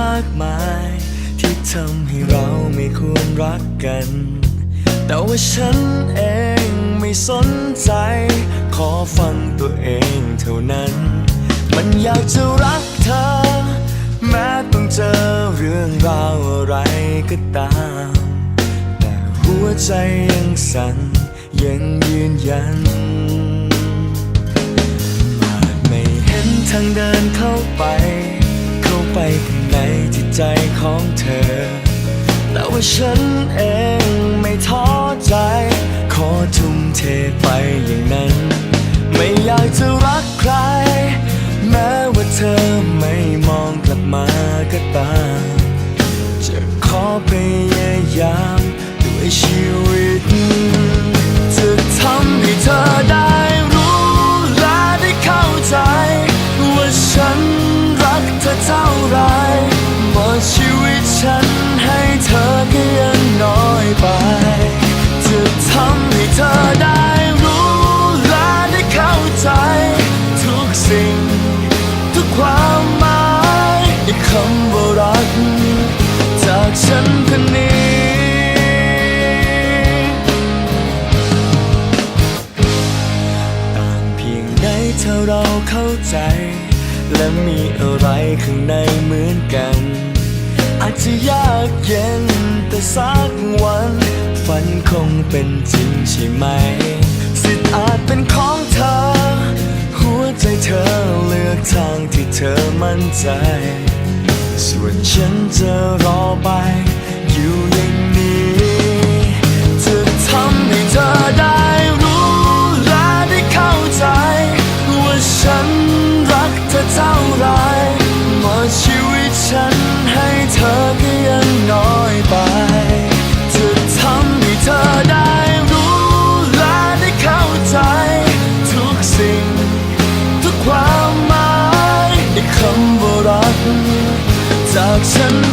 มากมาย ที่ทำให้เราไม่ควรรักกัน แต่ว่าฉันเองไม่สนใจ ขอฟังตัวเองเท่านั้น มันอยากจะรักเธอ แม้ต้องเจอเรื่องราวอะไรก็ตาม แต่หัวใจยังสั่นยังยืนยันอาจไม่เห็นทางเดินเข้าไป ไปข้างในจิตใจของเธอ แต่ว่าฉันเองไม่ท้อใจ ขอทุ่มเทไปอย่างนั้น ฉันให้เธอก็ยังน้อยไป จะทำให้เธอได้รู้และได้เข้าใจ ทุกสิ่ง ทุกความหมายในคำว่ารัก จากฉันคนนี้ต่างเพียงใดถ้าเราเข้าใจ และมีอะไรข้างในเหมือนกัน อาจจะยากเย็นแต่สักวัน ฝันคงเป็นจริงใช่ไหม สิทธิ์อาจเป็นของเธอ หัวใจเธอเลือกทางที่เธอมั่นใจ ส่วนฉันจะรอไป Bak sen